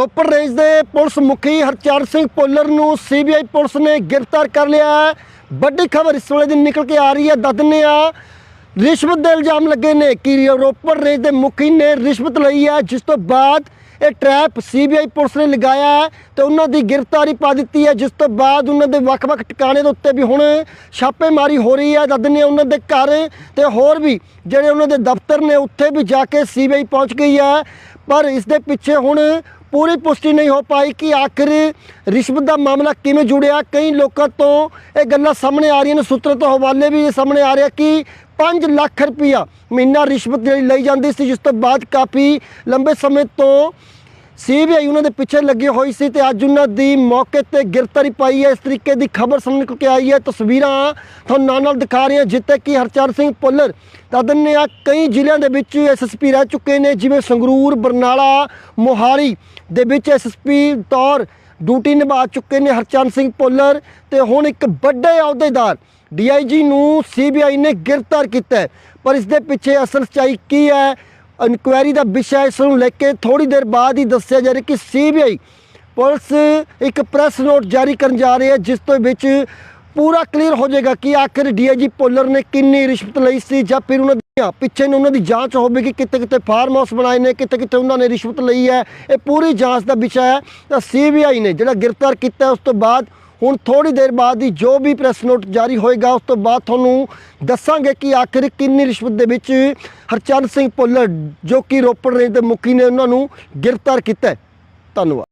Ropar range ਦੇ police ਮੁਖੀ ਹਰਚਰਨ ਸਿੰਘ ਭੁੱਲਰ ਨੂੰ ਸੀਬੀਆਈ ਪੁਲਿਸ ਨੇ ਗ੍ਰਿਫਤਾਰ ਕਰ ਲਿਆ ਹੈ। ਵੱਡੀ ਖਬਰ ਇਸ ਵੇਲੇ ਦੀ ਨਿਕਲ ਕੇ ਆ ਰਹੀ ਹੈ ਦੱਸ ਦਿੰਦੇ ਆ ਰਿਸ਼ਵਤ ਦੇ ਇਲਜ਼ਾਮ ਲੱਗੇ ਨੇ, ਕਿ ਰੋਪੜ ਰੇਂਜ ਦੇ ਮੁਖੀ ਨੇ ਰਿਸ਼ਵਤ ਲਈ ਹੈ, ਜਿਸ ਤੋਂ ਬਾਅਦ ਇਹ ਟਰੈਪ ਸੀਬੀਆਈ ਪੁਲਿਸ ਨੇ ਲਗਾਇਆ ਹੈ ਤੇ ਉਹਨਾਂ ਦੀ ਗ੍ਰਿਫਤਾਰੀ ਪਾ ਦਿੱਤੀ ਹੈ, ਜਿਸ ਤੋਂ ਬਾਅਦ ਉਹਨਾਂ ਦੇ ਵੱਖ-ਵੱਖ ਟਿਕਾਣੇ ਦੇ ਉੱਤੇ ਵੀ ਹੁਣ ਛਾਪੇਮਾਰੀ ਹੋ ਰਹੀ ਹੈ। ਦੱਸ ਦਿੰਦੇ ਹਾਂ ਉਹਨਾਂ ਦੇ ਘਰ ਤੇ ਹੋਰ ਵੀ ਜਿਹੜੇ ਉਹਨਾਂ ਦੇ ਦਫ਼ਤਰ ਨੇ, ਉੱਥੇ ਵੀ ਜਾ ਕੇ ਸੀਬੀਆਈ ਪਹੁੰਚ ਗਈ ਹੈ। ਪਰ ਇਸ ਦੇ ਪਿੱਛੇ ਹੁਣ ਪੂਰੀ ਪੁਸ਼ਟੀ ਨਹੀਂ ਹੋ ਪਾਈ ਕਿ ਆਖਿਰ ਰਿਸ਼ਵਤ ਦਾ ਮਾਮਲਾ ਕਿਵੇਂ ਜੁੜਿਆ? ਕਈ ਲੋਕਾਂ ਤੋਂ ਇਹ ਗੱਲਾਂ ਸਾਹਮਣੇ ਆ ਰਹੀਆਂ ਨੇ। ਸੂਤਰਾਂ ਤੋਂ ਹਵਾਲੇ ਵੀ ਇਹ ਸਾਹਮਣੇ ਆ ਰਿਹਾ ਕਿ 5 ਲੱਖ ਰੁਪਇਆ ਮਹੀਨਾ ਰਿਸ਼ਵਤ ਜਿਹੜੀ ਲਈ ਜਾਂਦੀ ਸੀ, ਜਿਸ ਤੋਂ ਬਾਅਦ ਕਾਫੀ ਲੰਬੇ ਸਮੇਂ ਤੋਂ ਸੀਬੀਆਈ ਉਹਨਾਂ ਦੇ ਪਿੱਛੇ ਲੱਗੀ ਹੋਈ ਸੀ ਤੇ ਅੱਜ ਉਹਨਾਂ ਦੀ ਮੌਕੇ ਤੇ ਗ੍ਰਿਫਤਾਰੀ ਪਾਈ ਹੈ। ਇਸ ਤਰੀਕੇ ਦੀ ਖਬਰ ਸਾਹਮਣੇ ਨਿਕਲ ਕੇ ਆਈ ਹੈ। ਤਸਵੀਰਾਂ ਤੁਹਾਨੂੰ ਨਾਲ ਨਾਲ ਦਿਖਾ ਰਹੇ ਹਾਂ, ਜਿੱਥੇ ਕਿ ਹਰਚਰਨ ਸਿੰਘ ਪੁੱਲਰ ਤਦਨ ਨੇ ਆ ਕਈ ਜ਼ਿਲ੍ਹਿਆਂ ਦੇ ਵਿੱਚ ਐਸਐਸਪੀ ਰਹਿ ਚੁੱਕੇ ਨੇ, ਜਿਵੇਂ ਸੰਗਰੂਰ, ਬਰਨਾਲਾ, ਮੋਹਾਲੀ ਦੇ ਵਿੱਚ ਐਸਐਸਪੀ ਤੌਰ ਡਿਊਟੀ ਨਿਭਾ ਚੁੱਕੇ ਨੇ ਹਰਚਰਨ ਸਿੰਘ ਪੁੱਲਰ ਤੇ ਹੁਣ ਇੱਕ ਵੱਡੇ ਅਹੁਦੇਦਾਰ ਡੀਆਈਜੀ ਨੂੰ ਸੀਬੀਆਈ ਨੇ ਗ੍ਰਿਫਤਾਰ ਕੀਤਾ ਪਰ ਇਸ ਦੇ ਪਿੱਛੇ ਅਸਲ ਸੱਚਾਈ ਕੀ ਹੈ? ਇਨਕੁਆਇਰੀ ਦਾ ਵਿਸ਼ਾ ਇਸ ਨੂੰ ਲੈ ਕੇ ਥੋੜੀ ਦੇਰ ਬਾਅਦ ਹੀ ਦੱਸਿਆ ਜਾ ਰਿਹਾ ਕਿ ਸੀਬੀਆਈ ਪੁਲਿਸ ਇੱਕ ਪ੍ਰੈਸ ਨੋਟ ਜਾਰੀ ਕਰਨ ਜਾ ਰਹੀ ਹੈ, ਜਿਸ ਤੋਂ ਵਿੱਚ ਪੂਰਾ ਕਲੀਅਰ ਹੋ ਜਾਏਗਾ ਕਿ ਆਖਿਰ ਡੀਆਈਜੀ ਪੋਲਰ ਨੇ ਕਿੰਨੀ ਰਿਸ਼ਵਤ ਲਈ ਸੀ ਜਾਂ ਫਿਰ ਉਹਨਾਂ ਦੀਆਂ ਪਿੱਛੇ ਨੂੰ ਉਹਨਾਂ ਦੀ ਜਾਂਚ ਹੋਵੇਗੀ ਕਿਤੇ ਕਿਤੇ ਫਾਰਮ ਹਾਊਸ ਬਣਾਏ ਨੇ ਕਿਤੇ ਕਿਤੇ ਉਹਨਾਂ ਨੇ ਰਿਸ਼ਵਤ ਲਈ ਹੈ। ਇਹ ਪੂਰੀ ਜਾਂਚ ਦਾ ਵਿਸ਼ਾ ਹੈ। ਤਾਂ ਸੀਬੀਆਈ ਨੇ ਜਿਹੜਾ ਗ੍ਰਿਫਤਾਰ ਕੀਤਾ ਉਸ ਤੋਂ ਬਾਅਦ ਹੁਣ ਥੋੜੀ ਦੇਰ ਬਾਅਦ ਹੀ ਜੋ ਵੀ ਪ੍ਰੈਸ ਨੋਟ ਜਾਰੀ ਹੋਏਗਾ, ਉਸ ਤੋਂ ਬਾਅਦ ਤੁਹਾਨੂੰ ਦੱਸਾਂਗੇ ਕਿ ਆਖਿਰ ਕਿੰਨੀ ਰਿਸ਼ਵਤ ਦੇ ਵਿੱਚ ਹਰਚੰਦ ਸਿੰਘ ਭੁੱਲਰ, ਜੋ ਕਿ ਰੋਪੜ ਰੇਂਜ ਦੇ ਮੁਖੀ ਨੇ, ਉਹਨਾਂ ਨੂੰ ਗ੍ਰਿਫਤਾਰ ਕੀਤਾ ਧੰਨਵਾਦ।